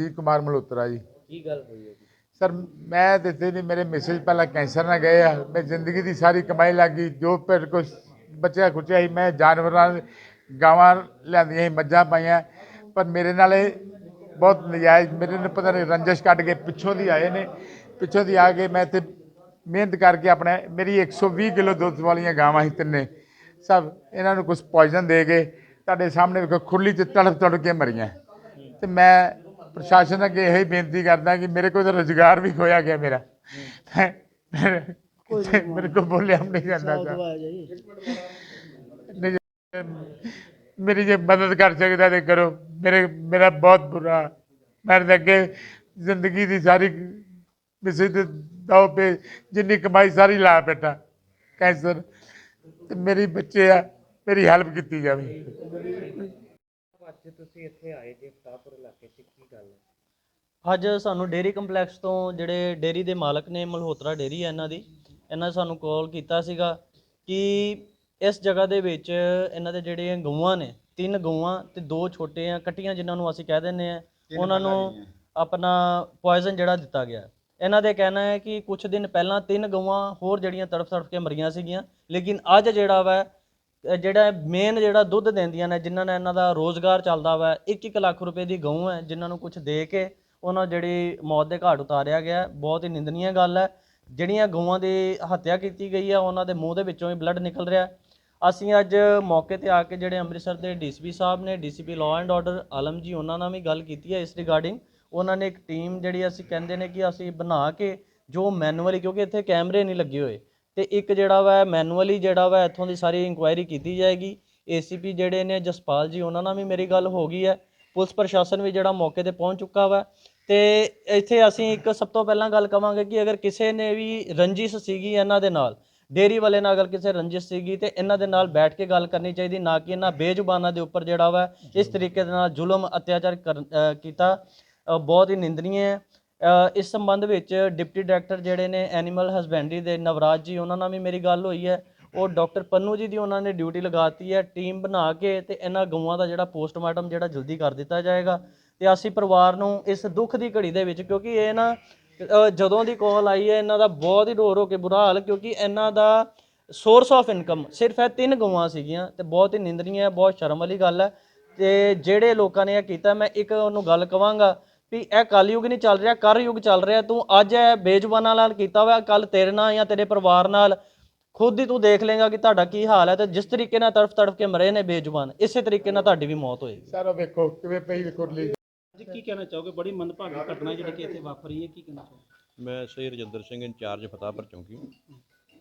ਜੀ ਕੁਮਾਰ ਮਲਹੋਤਰਾ ਜੀ। ਕੀ ਗੱਲ ਹੋਈ ਹੈ ਜੀ? ਸਰ ਮੈਂ ਦਿੱਤੇ ਨਹੀਂ ਮੇਰੇ ਮੈਸੇਜ ਪਹਿਲਾਂ ਕੈਂਸਰ ਨਾਲ ਗਏ ਆ। ਮੈਂ ਜ਼ਿੰਦਗੀ ਦੀ ਸਾਰੀ ਕਮਾਈ ਲੱਗੀ ਜੋ ਫਿਰ ਕੁਛ ਬਚਿਆ ਖੁਚਿਆ ਸੀ ਮੈਂ ਜਾਨਵਰਾਂ ਗਾਵਾਂ ਲਿਆਂਦੀਆਂ ਸੀ ਮੱਝਾਂ ਪਾਈਆਂ। ਪਰ ਮੇਰੇ ਨਾਲ ਇਹ ਬਹੁਤ ਨਜਾਇਜ਼ ਮੇਰੇ ਨੂੰ ਪਤਾ ਨਹੀਂ ਰੰਜਿਸ਼ ਕੱਢ ਕੇ ਪਿੱਛੋਂ ਦੀ ਆਏ ਨੇ। ਪਿੱਛੋਂ ਦੀ ਆ ਕੇ ਮੈਂ ਤੇ ਮਿਹਨਤ ਕਰਕੇ ਆਪਣੇ ਮੇਰੀ 120 ਕਿਲੋ ਦੁੱਧ ਵਾਲੀਆਂ ਗਾਵਾਂ ਸੀ ਤਿੰਨੇ। ਸਭ ਇਹਨਾਂ ਨੂੰ ਕੁਝ ਪੋਇਜ਼ਨ ਦੇ ਕੇ ਤੁਹਾਡੇ ਸਾਹਮਣੇ ਵੇਖੋ ਖੁਰਲੀ 'ਚ ਤੜਫ ਤੜਫ ਕੇ ਮਰੀਆਂ। ਤੇ ਮੈਂ ਪ੍ਰਸ਼ਾਸਨ ਅੱਗੇ ਇਹ ਬੇਨਤੀ ਕਰਦਾ ਕਿ ਮੇਰੇ ਕੋਲ ਤਾਂ ਰੁਜ਼ਗਾਰ ਵੀ ਖੋਇਆ ਗਿਆ ਮੇਰਾ। ਮੇਰੇ ਕੋਲ ਬੋਲਿਆ ਨਹੀਂ ਜਾਂਦਾ ਸਰ ਮੇਰੀ ਜੇ ਮਦਦ ਕਰ ਸਕਦਾ ਤੇ ਕਰੋ। ਮੇਰੇ ਮੇਰਾ ਬਹੁਤ ਬੁਰਾ ਮੈਂ ਅੱਗੇ ਜ਼ਿੰਦਗੀ ਦੀ ਸਾਰੀ ਤੇ ਦਾਅ ਪੇ ਜਿੰਨੀ ਕਮਾਈ ਸਾਰੀ ਲਾ ਬੈਠਾ। ਕੈਂਸਰ। ਤੇ ਮੇਰੇ ਬੱਚੇ ਆ ਮੇਰੀ ਹੈਲਪ ਕੀਤੀ ਜਾਵੇ। ਅੱਜ ਤੁਸੀਂ ਇੱਥੇ ਆਏ ਜੇ ਫਤਾਹਪੁਰ ਇਲਾਕੇ 'ਚ ਕੀ ਗੱਲ ਹੈ? ਅੱਜ ਸਾਨੂੰ ਡੇਰੀ ਕੰਪਲੈਕਸ ਤੋਂ ਜਿਹੜੇ ਡੇਰੀ ਦੇ ਮਾਲਕ ਨੇ ਮਲਹੋਤਰਾ ਡੇਰੀ ਹੈ ਇਹਨਾਂ ਦੀ ਇਹਨਾਂ ਨੇ ਸਾਨੂੰ ਕਾਲ ਕੀਤਾ ਸੀਗਾ ਕਿ ਇਸ ਜਗ੍ਹਾ ਦੇ ਵਿੱਚ ਇਹਨਾਂ ਦੇ ਜਿਹੜੇ ਗਊਆਂ ਨੇ ਤਿੰਨ ਗਊਆਂ ਤੇ ਦੋ ਛੋਟੇ ਆ ਕੱਟੀਆਂ ਜਿਨ੍ਹਾਂ ਨੂੰ ਅਸੀਂ ਕਹਿ ਦਿੰਦੇ ਆ ਉਹਨਾਂ ਨੂੰ ਆਪਣਾ ਪੋਇਜ਼ਨ ਜਿਹੜਾ ਦਿੱਤਾ ਗਿਆ। ਇਹਨਾਂ ਦੇ ਕਹਿਣਾ ਹੈ ਕਿ ਕੁਝ ਦਿਨ ਪਹਿਲਾਂ ਤਿੰਨ ਗਊਆਂ ਹੋਰ ਜਿਹੜੀਆਂ ਤੜਫ ਤੜਫ ਕੇ ਮਰੀਆਂ ਸੀਗੀਆਂ ਲੇਕਿਨ ਅੱਜ ਜਿਹੜਾ ਵਾ ਜਿਹੜਾ ਮੇਨ ਜਿਹੜਾ ਦੁੱਧ ਦਿੰਦੀਆਂ ਨੇ, ਜਿਨ੍ਹਾਂ ਨਾਲ ਇਹਨਾਂ ਦਾ ਰੋਜ਼ਗਾਰ ਚੱਲਦਾ ਵਾ 1-1 ਲੱਖ ਰੁਪਏ ਦੀ ਗਊ ਹੈ, ਜਿਨ੍ਹਾਂ ਨੂੰ ਕੁਝ ਦੇ ਕੇ ਉਹਨਾਂ ਜਿਹੜੀ ਮੌਤ ਦੇ ਘਾਟ ਉਤਾਰਿਆ ਗਿਆ ਬਹੁਤ ਹੀ ਨਿੰਦਨੀय ਗੱਲ ਹੈ। ਜਿਹੜੀਆਂ ਗਊਆਂ ਦੀ ਹੱਤਿਆ ਕੀਤੀ ਗਈ ਹੈ ਉਹਨਾਂ ਦੇ ਮੂੰਹ ਦੇ ਵਿੱਚੋਂ ਹੀ ਬਲੱਡ ਨਿਕਲ ਰਿਹਾ ਅਸੀਂ ਅੱਜ ਮੌਕੇ ਤੇ ਆ ਕੇ ਜਿਹੜੇ ਅੰਮ੍ਰਿਤਸਰ ਦੇ ਡੀਸੀਪੀ ਸਾਹਿਬ ਨੇ, DCP law and order Alam ji, ਉਹਨਾਂ ਨਾਲ ਵੀ ਗੱਲ ਕੀਤੀ ਹੈ ਇਸ ਰਿਗਾਰਡਿੰਗ ਉਹਨਾਂ ਨੇ ਇੱਕ ਟੀਮ ਜਿਹੜੀ ਅਸੀਂ ਕਹਿੰਦੇ ਨੇ ਕਿ ਅਸੀਂ ਬਣਾ ਕੇ ਜੋ ਮੈਨੂਅਲੀ ਕਿਉਂਕਿ ਇੱਥੇ ਕੈਮਰੇ ਨਹੀਂ ਲੱਗੇ ਹੋਏ ਤੇ ਇੱਕ ਜਿਹੜਾ ਵਾ ਮੈਨੂਅਲੀ ਜਿਹੜਾ ਵਾ ਇੱਥੋਂ ਦੀ ਸਾਰੀ ਇਨਕੁਆਇਰੀ ਕੀਤੀ ਜਾਏਗੀ। ਏਸੀਪੀ ਜਿਹੜੇ ਨੇ ਜਸਪਾਲ ਜੀ, ਉਹਨਾਂ ਨਾਲ ਵੀ ਮੇਰੀ ਗੱਲ ਹੋ ਗਈ ਹੈ। ਪੁਲਿਸ ਪ੍ਰਸ਼ਾਸਨ ਵੀ ਜਿਹੜਾ ਮੌਕੇ ਤੇ ਪਹੁੰਚ ਚੁੱਕਾ ਵਾ। ਤੇ ਇੱਥੇ ਅਸੀਂ ਇੱਕ ਸਭ ਤੋਂ ਪਹਿਲਾਂ ਗੱਲ ਕਵਾਂਗੇ ਕਿ ਅਗਰ ਕਿਸੇ ਨੇ ਵੀ ਰੰਜਿਸ਼ ਸੀਗੀ ਇਹਨਾਂ ਦੇ ਨਾਲ, ਡੇਰੀ ਵਾਲੇ ਨਾਲ ਅਗਰ ਕਿਸੇ ਰੰਜਿਸ਼ ਸੀਗੀ ਤੇ ਇਹਨਾਂ ਦੇ ਨਾਲ ਬੈਠ ਕੇ ਗੱਲ ਕਰਨੀ ਚਾਹੀਦੀ, ਨਾ ਕਿ ਇਹਨਾਂ ਬੇਜ਼ੁਬਾਨਾਂ ਦੇ ਉੱਪਰ ਜਿਹੜਾ ਵਾ ਇਸ ਤਰੀਕੇ ਦੇ ਨਾਲ ਜ਼ੁਲਮ, ਅਤਿਆਚਾਰ ਕਰ- ਕੀਤਾ। ਬਹੁਤ ਹੀ ਨਿੰਦਨੀय ਹੈ। ਇਸ ਸੰਬੰਧ ਵਿੱਚ ਡਿਪਟੀ ਡਾਇਰੈਕਟਰ ਜਿਹੜੇ ਨੇ ਐਨੀਮਲ ਹਸਬੈਂਡਰੀ ਦੇ ਨਵਰਾਜ ਜੀ, ਉਹਨਾਂ ਨਾਲ ਵੀ ਮੇਰੀ ਗੱਲ ਹੋਈ ਹੈ। ਉਹ ਡਾਕਟਰ ਪੰਨੂ ਜੀ ਦੀ ਉਹਨਾਂ ਨੇ ਡਿਊਟੀ ਲਗਾਤੀ ਹੈ, ਟੀਮ ਬਣਾ ਕੇ ਤੇ ਇਹਨਾਂ ਗਊਆਂ ਦਾ ਜਿਹੜਾ ਪੋਸਟਮਾਰਟਮ ਜਿਹੜਾ ਜਲਦੀ ਕਰ ਦਿੱਤਾ ਜਾਏਗਾ। ਤੇ ਅਸੀਂ ਪਰਿਵਾਰ ਨੂੰ ਇਸ ਦੁੱਖ ਦੀ ਘੜੀ ਦੇ ਵਿੱਚ, ਕਿਉਂਕਿ ਇਹ ਨਾ ਜਦੋਂ ਦੀ ਕਾਲ ਆਈ ਹੈ, ਇਹਨਾਂ ਦਾ ਬਹੁਤ ਹੀ ਰੋ ਰੋ ਕੇ ਬੁਰਾ ਹਾਲ, ਕਿਉਂਕਿ ਇਹਨਾਂ ਦਾ ਸੋਰਸ ਆਫ ਇਨਕਮ ਸਿਰਫ ਇਹ ਤਿੰਨ ਗਊਆਂ ਸੀਗੀਆਂ ਤੇ ਬਹੁਤ ਹੀ ਨਿੰਦਨੀय ਹੈ ਬਹੁਤ ਸ਼ਰਮ ਵਾਲੀ ਗੱਲ ਹੈ। ਤੇ ਜਿਹੜੇ ਲੋਕਾਂ ਨੇ ਇਹ ਕੀਤਾ, ਮੈਂ ਇੱਕ ਉਹਨੂੰ ਗੱਲ ਕਵਾਂਗਾ ਵੀ ਇਹ ਕਲਯੁਗ ਨਹੀਂ ਚੱਲ ਰਿਹਾ ਕਰ ਯੁਗ ਚੱਲ ਰਿਹਾ ਤੂੰ ਅੱਜ ਇਹ ਬੇਜ਼ੁਬਾਨਾਂ ਨਾਲ ਕੀਤਾ ਹੋਇਆ ਕੱਲ ਤੇਰੇ ਨਾਲ ਜਾਂ ਤੇਰੇ ਪਰਿਵਾਰ ਨਾਲ ਖੁਦ ਹੀ ਤੂੰ ਦੇਖ ਲੇਗਾ ਕਿ ਤੁਹਾਡਾ ਕੀ ਹਾਲ ਹੈ ਤੇ ਜਿਸ ਤਰੀਕੇ ਨਾਲ ਤੜਫ ਤੜਫ ਕੇ ਮਰੇ ਨੇ ਬੇਜ਼ੁਬਾਨ ਇਸੇ ਤਰੀਕੇ ਨਾਲ ਤੁਹਾਡੀ ਵੀ ਮੌਤ ਹੋਏਗੀ। ਸਰ ਉਹ ਵੇਖੋ ਕਿਵੇਂ ਪਈ ਵੇਖੋ ਲਈ ਜੀ ਕੀ ਕਹਿਣਾ ਚਾਹੋਗੇ? ਬੜੀ ਮੰਦਭਾਗੀ ਘਟਨਾ ਜਿਹੜੀ ਕਿ ਇੱਥੇ ਵਾਪਰੀ ਹੈ ਕੀ ਕਹਿਣਾ ਚਾਹੋਗੇ? ਮੈਂ ਸ੍ਰੀ ਰਜਿੰਦਰ ਸਿੰਘ ਇੰਚਾਰਜ ਫਤਾਹਪੁਰ ਚੌਂਕੀ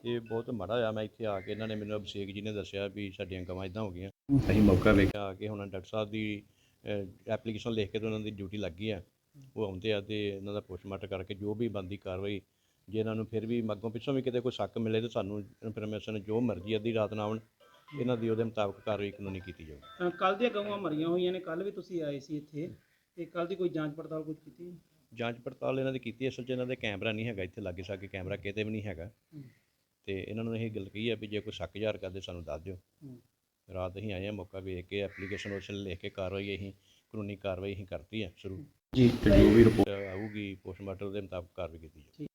ਇਹ ਬਹੁਤ ਮਾੜਾ ਹੋਇਆ ਮੈਂ ਇੱਥੇ ਆ ਕੇ ਇਹਨਾਂ ਨੇ ਮੈਨੂੰ ਅਭਿਸ਼ੇਕ ਜੀ ਨੇ ਦੱਸਿਆ ਵੀ ਸਾਡੀਆਂ ਗਵਾਂ ਇਦਾਂ ਹੋ ਗਈਆਂ। ਅਸੀਂ ਮੌਕਾ ਵੇਖਿਆ ਆ ਕੇ ਹੁਣ ਡਾਕਟਰ ਸਾਹਿਬ ਦੀ ਐਪਲੀਕੇਸ਼ਨ ਲਿਖ ਕੇ ਤੇ ਉਹਨਾਂ ਦੀ ਡਿਊਟੀ ਲੱਗੀ ਆ। ਉਹ ਆਉਂਦੇ ਆ ਤੇ ਇਹਨਾਂ ਦਾ ਪੋਸਟਮਾਰਟਮ ਕਰਕੇ ਜੋ ਵੀ ਬੰਦੀ ਕਾਰਵਾਈ ਜੇ ਇਹਨਾਂ ਨੂੰ ਫਿਰ ਵੀ ਮੱਗੋਂ ਪਿੱਛੋਂ ਵੀ ਕਿਤੇ ਕੋਈ ਸ਼ੱਕ ਮਿਲੇ ਤਾਂ ਸਾਨੂੰ ਇਨਫੋਰਮੇਸ਼ਨ ਜੋ ਮਰਜ਼ੀ ਅੱਧੀ ਰਾਤ ਨਾ ਆਉਣ ਇਹਨਾਂ ਦੀ ਉਹਦੇ ਮੁਤਾਬਕ ਕਾਰਵਾਈ ਕਾਨੂੰਨੀ ਕੀਤੀ ਜਾਊ। ਕੱਲ ਦੀਆਂ ਗਊਆਂ ਮਰੀਆਂ ਹੋਈਆਂ ਨੇ ਕੱਲ ਵੀ ਤੁਸੀਂ ਆਏ ਸੀ ਇੱਥੇ ਤੇ ਕੱਲ ਦੀ ਕੋਈ ਜਾਂਚ ਪੜਤਾਲ ਕੁਝ ਕੀਤੀ? ਜਾਂਚ ਪੜਤਾਲ ਇਹਨਾਂ ਦੀ ਕੀਤੀ ਅਸਲ 'ਚ ਇਹਨਾਂ ਦੇ ਕੈਮਰਾ ਨਹੀਂ ਹੈਗਾ ਇੱਥੇ ਲਾਗੇ ਸਾਗੇ ਕੈਮਰਾ ਕਿਤੇ ਵੀ ਨਹੀਂ ਹੈਗਾ। ਤੇ ਇਹਨਾਂ ਨੂੰ ਇਹ ਗੱਲ ਕਹੀ ਹੈ ਵੀ ਜੇ ਕੋਈ ਸ਼ੱਕ ਜ਼ਾਹਰ ਕਰਦੇ ਸਾਨੂੰ ਦੱਸ ਦਿਓ। ਰਾਤ ਅਸੀਂ ਆਏ ਹਾਂ ਮੌਕਾ ਵੇਖ ਕੇ ਐਪਲੀਕੇਸ਼ਨ ਉਸ ਲਿਖ ਕੇ ਕਾਰਵਾਈ ਅਸੀਂ ਕਾਨੂੰਨੀ ਕਾਰਵਾਈ ਅਸੀਂ ਕਰਤੀ ਹੈ ਸ਼ੁਰੂ। ਜੀ। ਤੇ ਜੋ ਵੀ ਰਿਪੋਰਟ ਆਊਗੀ ਪੋਸਟਮਾਰਟਮ ਦੇ ਮੁਤਾਬਕ ਕਾਰਵਾਈ ਕੀਤੀ ਜਾਊਗੀ